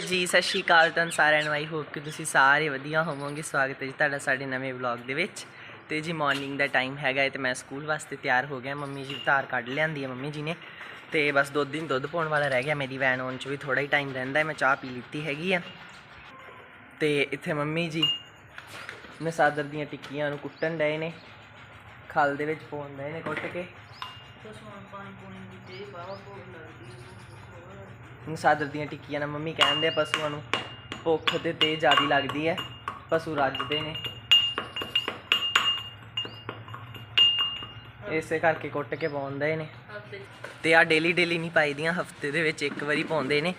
ਜੀ, ਸਤਿ ਸ਼੍ਰੀ ਅਕਾਲ ਤੁਹਾਨੂੰ ਸਾਰਿਆਂ ਨੂੰ। ਆਈ ਹੋਪ ਕਿ ਤੁਸੀਂ ਸਾਰੇ ਵਧੀਆ ਹੋਵੋਗੇ। ਸਵਾਗਤ ਹੈ ਜੀ ਤੁਹਾਡਾ ਸਾਡੇ ਨਵੇਂ ਵਲੌਗ ਦੇ ਵਿੱਚ। ਤੇ ਜੀ ਮਾਰਨਿੰਗ ਦਾ ਟਾਈਮ ਹੈਗਾ ਹੈ ਤੇ ਮੈਂ ਸਕੂਲ ਵਾਸਤੇ ਤਿਆਰ ਹੋ ਗਿਆ। ਮੰਮੀ ਜੀ ਧਾਰ ਕੱਢ ਲਿਆਂਦੀ ਹੈ ਮੰਮੀ ਜੀ ਨੇ। ਤੇ ਬਸ ਦੋ ਦਿਨ ਦੁੱਧ ਪਾਉਣ ਵਾਲਾ ਰਹਿ ਗਿਆ। ਮੇਰੀ ਵੈਨ ਆਉਣ ਚ ਵੀ ਥੋੜਾ ਹੀ ਟਾਈਮ ਰਹਿੰਦਾ ਹੈ। ਮੈਂ ਚਾਹ ਪੀ ਲਿੱਤੀ ਹੈਗੀ ਆ ਤੇ ਇੱਥੇ ਮੰਮੀ ਜੀ ਮੈਂ ਸਾਦਰ ਦੀਆਂ ਟਿੱਕੀਆਂ ਨੂੰ ਕੁੱਟਣ ਡਏ ਨੇ। ਖਲ ਦੇ ਵਿੱਚ ਪਾਉਣ ਡਏ ਨੇ ਕੁੱਟ ਕੇ। ਮਸਾਦਰ ਦੀਆਂ ਟਿੱਕੀਆਂ ਨਾਲ ਮੰਮੀ ਕਹਿੰਦੇ ਆ ਪਸ਼ੂਆਂ ਨੂੰ ਭੁੱਖ ਤੇ ਤੇਜ਼ ਜ਼ਿਆਦੀ ਲੱਗਦੀ ਹੈ ਪਸ਼ੂ ਰੱਜਦੇ ਨੇ। ਇਸੇ ਕਰਕੇ ਕੁੱਟ ਕੇ ਪਾਉਂਦੇ ਨੇ। ਤੇ ਆ ਡੇਲੀ ਡੇਲੀ ਨਹੀਂ ਪਾਈਦੀਆਂ ਹਫ਼ਤੇ ਦੇ ਵਿੱਚ ਇੱਕ ਵਾਰੀ ਪਾਉਂਦੇ ਨੇ।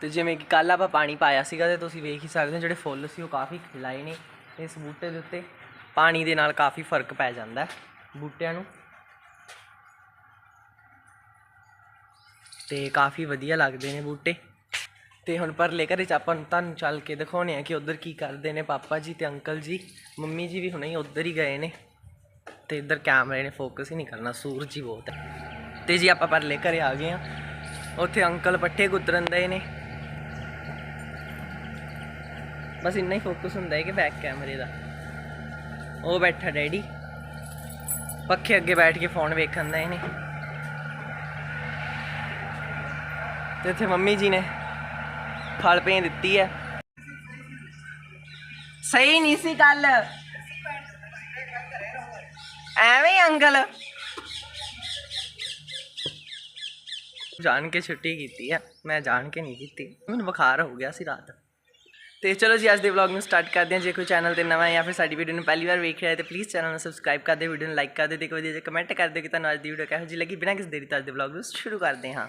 ਤੇ ਜਿਵੇਂ ਕਿ ਕੱਲ ਆਪਾਂ ਪਾਣੀ ਪਾਇਆ ਸੀਗਾ ਤੇ ਤੁਸੀਂ ਵੇਖ ਹੀ ਸਕਦੇ ਹੋ ਜਿਹੜੇ ਫੁੱਲ ਸੀ ਉਹ ਕਾਫੀ ਖਿਲਾਏ ਨੇ। ਇਸ ਬੂਟੇ ਦੇ ਉੱਤੇ ਪਾਣੀ ਦੇ ਨਾਲ ਕਾਫੀ ਫ਼ਰਕ ਪੈ ਜਾਂਦਾ ਬੂਟਿਆਂ ਨੂੰ। ਤੇ ਕਾਫੀ ਵਧੀਆ ਲੱਗਦੇ ਨੇ ਬੂਟੇ। ਤੇ ਹੁਣ ਪਰਲੇ ਘਰੇ ਚ ਆਪਾਂ ਨੂੰ ਤੁਹਾਨੂੰ ਚੱਲ ਕੇ ਦਿਖਾਉਣੇ ਆ ਕਿ ਉਧਰ ਕੀ ਕਰਦੇ ਨੇ ਪਾਪਾ ਜੀ ਤੇ ਅੰਕਲ ਜੀ। ਮੰਮੀ ਜੀ ਵੀ ਹੁਣੇ ਹੀ ਉਧਰ ਹੀ ਗਏ ਨੇ। ਤੇ ਇੱਧਰ ਕੈਮਰੇ ਨੇ ਫੋਕਸ ਹੀ ਨਹੀਂ ਕਰਨਾ, ਸੂਰਜ ਹੀ ਬਹੁਤ ਹੈ। ਤੇ ਜੀ ਆਪਾਂ ਪਰਲੇ ਘਰੇ ਆ ਗਏ ਆ। ਉੱਥੇ ਅੰਕਲ ਪੱਠੇ ਕੁਤਰਨ ਦੇ ਨੇ। ਬਸ ਇੰਨਾ ਹੀ ਫੋਕਸ ਹੁੰਦਾ ਹੈ ਕਿ ਬੈਕ ਕੈਮਰੇ ਦਾ। ਉਹ ਬੈਠਾ ਡੈਡੀ। ਪੱਖੇ ਅੱਗੇ ਬੈਠ ਕੇ ਫੋਨ ਵੇਖਣ ਦਾ ਇਹਨੇ ਤੇ ਇੱਥੇ ਮੰਮੀ ਜੀ ਨੇ ਖਲ ਭੇਂ ਦਿੱਤੀ ਹੈ। ਸਹੀ ਨਹੀਂ ਸੀ ਗੱਲ। ਐਵੇਂ ਹੀ ਅੰਕਲ ਜਾਣ ਕੇ ਛੁੱਟੀ ਕੀਤੀ ਹੈ, ਮੈਂ ਜਾਣ ਕੇ ਨਹੀਂ ਕੀਤੀ। ਮੈਨੂੰ ਬੁਖਾਰ ਹੋ ਗਿਆ ਸੀ ਰਾਤ। ਤੇ ਚਲੋ ਜੀ, ਅੱਜ ਦੇ ਵਲੌਗ ਨੂੰ ਸਟਾਰਟ ਕਰਦੇ ਹਾਂ। ਜੇ ਕੋਈ ਚੈਨਲ ਤੇ ਨਵਾਂ ਹੈ ਜਾਂ ਫਿਰ ਸਾਡੀ ਵੀਡੀਓ ਨੂੰ ਪਹਿਲੀ ਵਾਰ ਵੇਖ ਰਿਹਾ ਹੈ, ਤੇ ਪਲੀਜ਼ ਚੈਨਲ ਨੂੰ ਸਬਸਕ੍ਰਾਈਬ ਕਰ ਦਿਓ ਵੀਡੀਓ ਨੂੰ ਲਾਈਕ ਕਰ ਦਿਓ। ਤੇ ਕੋਈ ਵਧੀਆ ਕਮੈਂਟ ਕਰ ਦਿਓ ਕਿ ਤੁਹਾਨੂੰ ਅੱਜ ਦੀ ਵੀਡੀਓ ਕਿਹੋ ਜਿਹੀ ਲੱਗੀ। ਬਿਨਾਂ ਕਿਸੇ ਦੇਰੀ ਤੋਂ ਅੱਜ ਦੇ ਵਲੌਗ ਨੂੰ ਸ਼ੁਰੂ ਕਰਦੇ ਹਾਂ।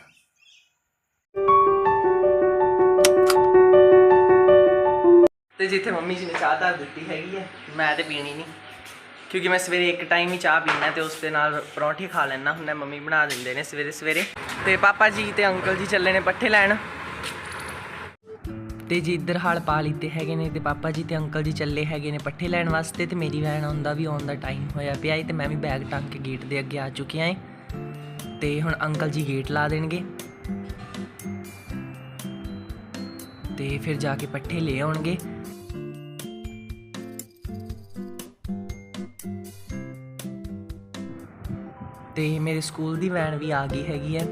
ਤੇ ਜਿੱਥੇ ਮੰਮੀ ਜੀ ਨੇ ਚਾਹ ਧਰ ਦਿੱਤੀ ਹੈਗੀ ਹੈ ਮੈਂ ਤੇ ਪੀਣੀ ਨਹੀਂ। ਕਿਉਂਕਿ ਮੈਂ ਸਵੇਰੇ ਇੱਕ ਟਾਈਮ ਹੀ ਚਾਹ ਪੀਣਾ ਤੇ ਉਸ ਦੇ ਨਾਲ ਪਰੌਂਠੇ ਖਾ ਲੈਣਾ ਹੁੰਦਾ, ਮੰਮੀ ਬਣਾ ਦਿੰਦੇ ਨੇ ਸਵੇਰੇ ਸਵੇਰੇ। ਤੇ ਪਾਪਾ ਜੀ ਤੇ ਅੰਕਲ ਜੀ ਚੱਲੇ ਨੇ ਪੱਠੇ ਲੈਣ। ਤੇ ਜੀ ਇੱਧਰ ਹਾਲ ਪਾ ਲਿੱਤੇ ਹੈਗੇ ਨੇ ਤੇ ਪਾਪਾ ਜੀ ਤੇ ਅੰਕਲ ਜੀ ਚੱਲੇ ਹੈਗੇ ਨੇ ਪੱਠੇ ਲੈਣ ਵਾਸਤੇ ਤੇ ਮੇਰੀ ਵੈਨ ਆਉਂਦਾ ਵੀ ਆਉਣ ਦਾ ਟਾਈਮ ਹੋਇਆ ਪਿਆ ਏ ਤੇ ਮੈਂ ਵੀ ਬੈਗ ਟੰਗ ਕੇ ਗੇਟ ਦੇ ਅੱਗੇ ਆ ਚੁੱਕਿਆ ਏ। ਤੇ ਹੁਣ ਅੰਕਲ ਜੀ ਗੇਟ ਲਾ ਦੇਣਗੇ। ਤੇ ਫਿਰ ਜਾ ਕੇ ਪੱਠੇ ਲੈ ਆਉਣਗੇ। ਤੇ ਮੇਰੇ ਸਕੂਲ ਦੀ ਵੈਨ ਵੀ ਆ ਗਈ ਹੈਗੀ ਹੈ।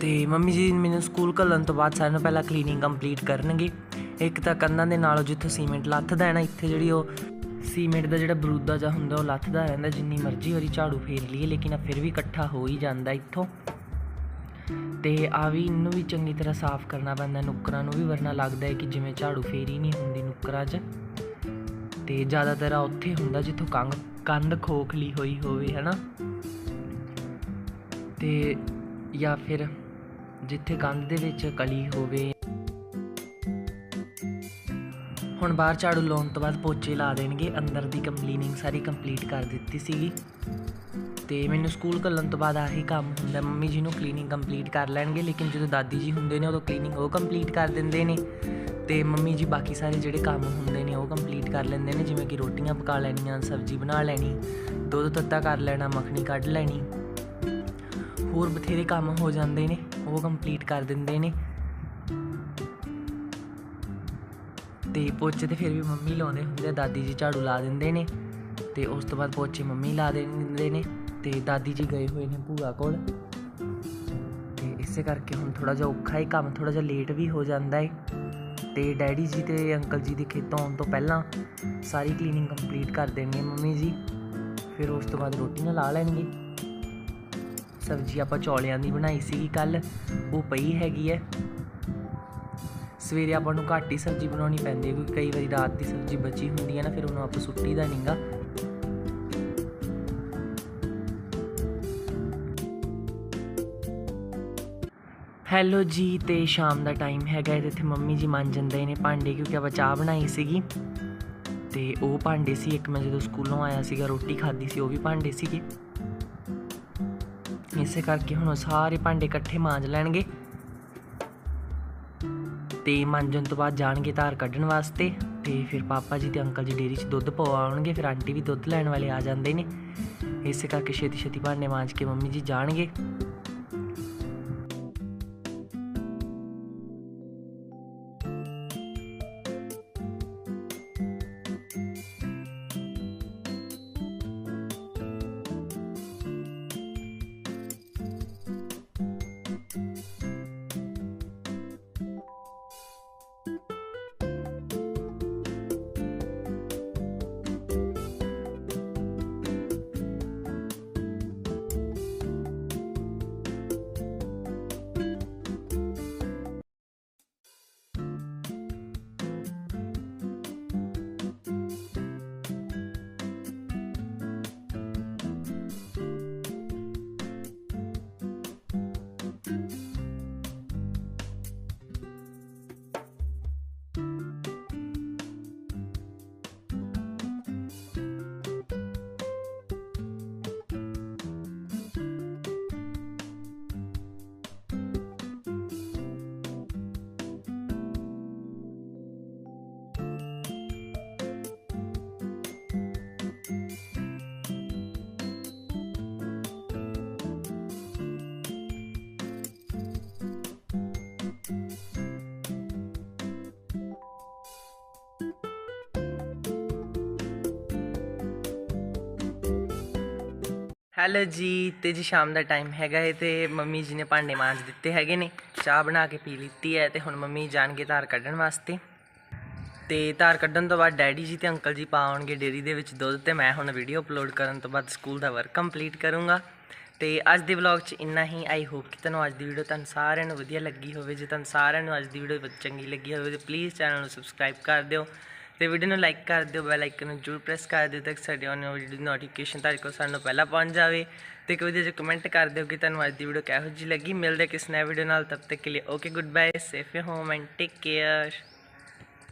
ਤੇ ਮੰਮੀ ਜੀ ਮੈਨੂੰ ਸਕੂਲ ਘੱਲਣ ਤੋਂ ਬਾਅਦ ਸਾਰਿਆਂ ਨੂੰ ਪਹਿਲਾਂ ਕਲੀਨਿੰਗ ਕੰਪਲੀਟ ਕਰਨਗੇ। ਇੱਕ ਤਾਂ ਕੰਨਾਂ ਦੇ ਨਾਲ ਜਿੱਥੋਂ ਸੀਮੈਂਟ ਲੱਥਦਾ ਹੈ ਨਾ, ਇੱਥੇ ਜਿਹੜੀ ਉਹ ਸੀਮੈਂਟ ਦਾ ਜਿਹੜਾ ਬਰੂਦਾ ਜਿਹਾ ਹੁੰਦਾ, ਉਹ ਲੱਥਦਾ ਰਹਿੰਦਾ, ਜਿੰਨੀ ਮਰਜ਼ੀ ਵਾਰੀ ਝਾੜੂ ਫੇਰ ਲਈਏ, ਲੇਕਿਨ ਆ ਫਿਰ ਵੀ ਇਕੱਠਾ ਹੋ ਹੀ ਜਾਂਦਾ ਇੱਥੋਂ। ਤੇ ਆ ਵੀ ਇਹਨੂੰ ਵੀ ਚੰਗੀ ਤਰ੍ਹਾਂ ਸਾਫ਼ ਕਰਨਾ ਪੈਂਦਾ, ਨੁੱਕਰਾਂ ਨੂੰ ਵੀ ਵਰਨਾ ਲੱਗਦਾ ਹੈ ਕਿ ਜਿਵੇਂ ਝਾੜੂ ਫੇਰੀ ਨਹੀਂ ਹੁੰਦੀ ਨੁੱਕਰਾਂ 'ਚ। ਤੇ ਜ਼ਿਆਦਾਤਰ ਉੱਥੇ ਹੁੰਦਾ ਜਿੱਥੋਂ ਕੰਗ ਕੰਧ ਖੋਖਲੀ ਹੋਈ ਹੋਵੇ ਹੈ ਨਾ ਤੇ ਜਾਂ ਫਿਰ ਜਿੱਥੇ ਕੰਧ ਦੇ ਵਿੱਚ ਕਲੀ ਹੋਵੇ। ਹੁਣ ਬਾਹਰ ਝਾੜੂ ਲਾਉਣ ਤੋਂ ਬਾਅਦ ਪੋਚੇ ਲਾ ਦੇਣਗੇ, ਅੰਦਰ ਦੀ ਕੰਪਲੀਨਿੰਗ ਸਾਰੀ ਕੰਪਲੀਟ ਕਰ ਦਿੱਤੀ ਸੀਗੀ। ਤੇ ਮੈਨੂੰ ਸਕੂਲ ਘੱਲਣ ਤੋਂ ਬਾਅਦ ਆਹੀ ਕੰਮ ਹੁੰਦਾ, ਮੰਮੀ ਜੀ ਨੂੰ ਕਲੀਨਿੰਗ ਕੰਪਲੀਟ ਕਰ ਲੈਣਗੇ, ਲੇਕਿਨ ਜਦੋਂ ਦਾਦੀ ਜੀ ਹੁੰਦੇ ਨੇ, ਉਦੋਂ ਕਲੀਨਿੰਗ ਉਹ ਕੰਪਲੀਟ ਕਰ ਦਿੰਦੇ ਨੇ। ਤੇ ਮੰਮੀ ਜੀ ਬਾਕੀ ਸਾਰੇ ਜਿਹੜੇ ਕੰਮ ਹੁੰਦੇ ਨੇ ਉਹ ਕੰਪਲੀਟ ਕਰ ਲੈਂਦੇ ਨੇ, ਜਿਵੇਂ ਕਿ ਰੋਟੀਆਂ ਪਕਾ ਲੈਣੀਆਂ, ਸਬਜ਼ੀ ਬਣਾ ਲੈਣੀ, ਦੁੱਧ ਤੱਤਾ ਕਰ ਲੈਣਾ, ਮੱਖਣੀ ਕੱਢ ਲੈਣੀ। ਹੋਰ ਬਥੇਰੇ ਕੰਮ ਹੋ ਜਾਂਦੇ ਨੇ, ਉਹ ਕੰਪਲੀਟ ਕਰ ਦਿੰਦੇ ਨੇ। ਤੇ ਪੋਚੇ ਤੇ ਫਿਰ ਵੀ ਮੰਮੀ ਲਾਉਂਦੇ ਹੁੰਦੇ ਆ, ਦਾਦੀ ਜੀ ਝਾੜੂ ਲਾ ਦਿੰਦੇ ਨੇ, ਤੇ ਉਸ ਤੋਂ ਬਾਅਦ ਪੋਚੇ ਮੰਮੀ ਲਾ ਦਿੰਦੇ ਨੇ, ਤੇ ਦਾਦੀ ਜੀ ਗਏ ਹੋਏ ਨੇ ਭੂਆ ਕੋਲ। ਤੇ ਇਸੇ ਕਰਕੇ ਹੁਣ ਥੋੜਾ ਜਿਹਾ ਔਖਾ ਹੀ ਕੰਮ ਥੋੜਾ ਜਿਹਾ ਲੇਟ ਵੀ ਹੋ ਜਾਂਦਾ ਹੈ ਤੇ ਡੈਡੀ ਜੀ ਤੇ ਅੰਕਲ ਜੀ ਦੇ ਖੇਤੋਂ ਆਉਣ ਤੋਂ ਪਹਿਲਾਂ ਸਾਰੀ ਕਲੀਨਿੰਗ ਕੰਪਲੀਟ ਕਰ ਦੇਣੀ ਹੈ ਮੰਮੀ ਜੀ। ਫਿਰ ਉਸ ਤੋਂ ਬਾਅਦ ਰੋਟੀ ਰੋਟੀਆਂ ਲਾ ਲੈਣਗੇ। ਸਬਜ਼ੀ ਆਪਾਂ ਚੌਲਿਆਂ ਦੀ ਬਣਾਈ ਸੀਗੀ ਕੱਲ, ਉਹ ਪਈ ਹੈਗੀ ਹੈ ਸਵੇਰੇ ਆਪਾਂ ਨੂੰ ਘੱਟ ਹੀ ਸਬਜ਼ੀ ਬਣਾਉਣੀ ਪੈਂਦੀ ਹੈ, ਕਿਉਂਕਿ ਕਈ ਵਾਰੀ ਰਾਤ ਦੀ ਸਬਜ਼ੀ ਬਚੀ ਹੁੰਦੀ ਹੈ ਨਾ, ਫਿਰ ਉਹਨੂੰ ਆਪਾਂ ਸੁੱਟੀ ਦਾ ਨਹੀਂਗਾ ਹੈਲੋ ਜੀ ਤੇ ਸ਼ਾਮ ਦਾ ਟਾਈਮ ਹੈਗਾ ਹੈ ਤੇ ਮੰਮੀ ਜੀ ਮੰਨ ਜਾਂਦੇ ਨੇ ਭਾਂਡੇ ਕਿਉਂਕਿ ਆਪਾਂ ਚਾਹ ਬਣਾਈ ਸੀਗੀ। ਤੇ ਉਹ ਭਾਂਡੇ ਸੀ, ਇੱਕ ਮੈਂ ਜਦੋਂ ਸਕੂਲੋਂ ਆਇਆ ਸੀਗਾ, ਰੋਟੀ ਖਾਧੀ ਸੀ, ਉਹ ਵੀ ਭਾਂਡੇ ਸੀਗੇ। ਇਸੇ ਕਰਕੇ ਹੁਣ ਉਹ ਸਾਰੇ ਭਾਂਡੇ ਇਕੱਠੇ ਮਾਂਜ ਲੈਣਗੇ। ਤੇ ਮਾਂਜਣ ਤੋਂ ਬਾਅਦ ਜਾਣਗੇ ਧਾਰ ਕੱਢਣ ਵਾਸਤੇ ਤੇ ਫਿਰ ਪਾਪਾ ਜੀ ਤੇ ਅੰਕਲ ਜੀ ਡੇਅਰੀ 'ਚ ਦੁੱਧ ਪਵਾ ਆਉਣਗੇ ਫਿਰ ਆਂਟੀ ਵੀ ਦੁੱਧ ਲੈਣ ਵਾਲੇ ਆ ਜਾਂਦੇ ਨੇ। ਇਸੇ ਕਰਕੇ ਛੇਤੀ ਛੇਤੀ ਭਾਂਡੇ ਮਾਂਜ ਕੇ ਮੰਮੀ ਜੀ ਜਾਣਗੇ। ਹੈਲੋ ਜੀ, ਤੇ ਜੀ ਸ਼ਾਮ ਦਾ ਟਾਈਮ ਹੈਗਾ ਹੈ ਤੇ ਮੰਮੀ ਜੀ ਨੇ ਭਾਂਡੇ ਮਾਂਜ ਦਿੱਤੇ ਹੈਗੇ ਨੇ। ਚਾਹ ਬਣਾ ਕੇ ਪੀ ਲਿੱਤੀ ਹੈ ਤੇ ਹੁਣ ਮੰਮੀ ਜਾਣਗੇ ਧਾਰ ਕੱਢਣ ਵਾਸਤੇ। ਤੇ ਧਾਰ ਕੱਢਣ ਤੋਂ ਬਾਅਦ ਡੈਡੀ ਜੀ ਤੇ ਅੰਕਲ ਜੀ ਪਾਉਣਗੇ ਡੇਰੀ ਦੇ ਵਿੱਚ ਦੁੱਧ ਤੇ ਮੈਂ ਹੁਣ ਵੀਡੀਓ ਅਪਲੋਡ ਕਰਨ ਤੋਂ ਬਾਅਦ ਸਕੂਲ ਦਾ ਵਰਕ ਕੰਪਲੀਟ ਕਰੂੰਗਾ। ਤੇ ਅੱਜ ਦੇ ਵਲੌਗ 'ਚ ਇੰਨਾ ਹੀ। ਆਈ ਹੋਪ ਕਿ ਤੁਹਾਨੂੰ ਅੱਜ ਦੀ ਵੀਡੀਓ ਤੁਹਾਨੂੰ ਸਾਰਿਆਂ ਨੂੰ ਵਧੀਆ ਲੱਗੀ ਹੋਵੇ। ਜੇ ਤੁਹਾਨੂੰ ਸਾਰਿਆਂ ਨੂੰ ਅੱਜ ਦੀ ਵੀਡੀਓ ਚੰਗੀ ਲੱਗੀ ਹੋਵੇ ਤੇ ਪਲੀਜ਼ ਚੈਨਲ ਨੂੰ ਸਬਸਕ੍ਰਾਈਬ ਕਰ ਦਿਓ। ਤੇ ਵੀਡੀਓ ਨੂੰ ਲਾਈਕ ਕਰ ਦਿਓ ਬੈਲ ਆਈਕਨ ਨੂੰ ਜ਼ਰੂਰ ਪ੍ਰੈਸ ਕਰ ਦਿਓ, ਤਾਂ ਕਿ ਸਾਡੇ ਆਉਣ ਵਾਲੀ ਵੀਡੀਓ ਦੀ ਨੋਟੀਫਿਕੇਸ਼ਨ ਤੁਹਾਡੇ ਕੋਲ ਸਾਨੂੰ ਪਹਿਲਾਂ ਪਹੁੰਚ ਜਾਵੇ। ਤੇ ਇੱਕ ਵੀਡੀਓ 'ਚ ਕਮੈਂਟ ਕਰ ਦਿਓ ਕਿ ਤੁਹਾਨੂੰ ਅੱਜ ਦੀ ਵੀਡੀਓ ਕਿਹੋ ਜਿਹੀ ਲੱਗੀ, ਮਿਲਦੇ ਕਿਸ ਨਵੇਂ ਵੀਡੀਓ ਨਾਲ ਤਬ ਤੱਕ ਕੇ ਲਈ okay good bye safe home and take care